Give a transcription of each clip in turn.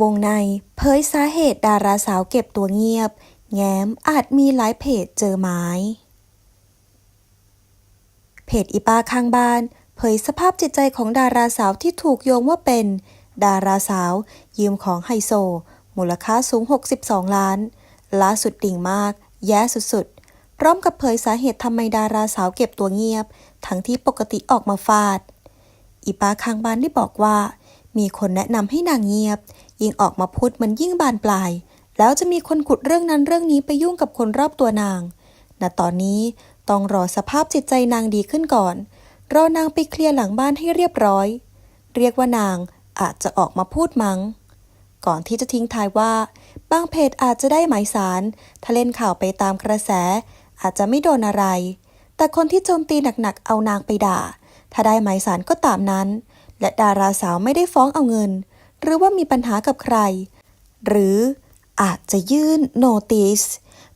วงในเผยสาเหตุดาราสาวเก็บตัวเงียบ แง้มอาจมีหลายเพจเจอไม้ เพจอีป้าข้างบ้าน เผยสภาพจิตใจของดาราสาวที่ถูกโยงว่าเป็น ดาราสาว ยืมของไฮโซ มูลค่าสูง 62 ล้าน ล่าสุดดิ่งมาก แย่สุดๆ พร้อมกับเผยสาเหตุทำไมดาราสาวเก็บตัวเงียบ ทั้งที่ปกติออกมาฟาด อีป้าข้างบ้านได้บอกว่า มีคนแนะนำให้นางเงียบ ยิ่งออกมาพูดมันยิ่งบานปลาย แล้วจะมีคนขุดเรื่องนั้นเรื่องนี้ไปยุ่งกับคนรอบตัวนางณตอนนี้ต้องรอสภาพจิตใจนางดีขึ้นก่อน รอนางไปเคลียร์หลังบ้านให้เรียบร้อย เรียกว่านางอาจจะออกมาพูดมัง้ง ก่อนที่จะทิ้งท้ายว่า บางเพจอาจจะได้หมายสารถ้าเล่นข่าวไปตามกระแส อาจจะไม่โดนอะไร แต่คนที่โจมตีหนักๆเอานางไปด่า ถ้าได้หมายสารก็ตามนั้น และดาราสาวไม่ได้ฟ้องเอาเงิน หรือว่ามีปัญหากับใคร หรืออาจจะยื่นโนติส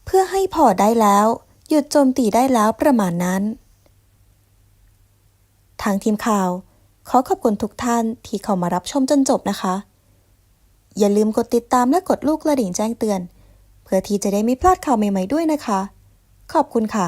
เพื่อให้พอได้แล้ว หยุดโจมตีได้แล้วประมาณนั้น ทางทีมข่าว ขอขอบคุณทุกท่านที่เข้ามารับชมจนจบนะคะ อย่าลืมกดติดตามและกดลูกกระดิ่งแจ้งเตือน เพื่อที่จะได้ไม่พลาดข่าวใหม่ๆด้วยนะคะ ขอบคุณค่ะ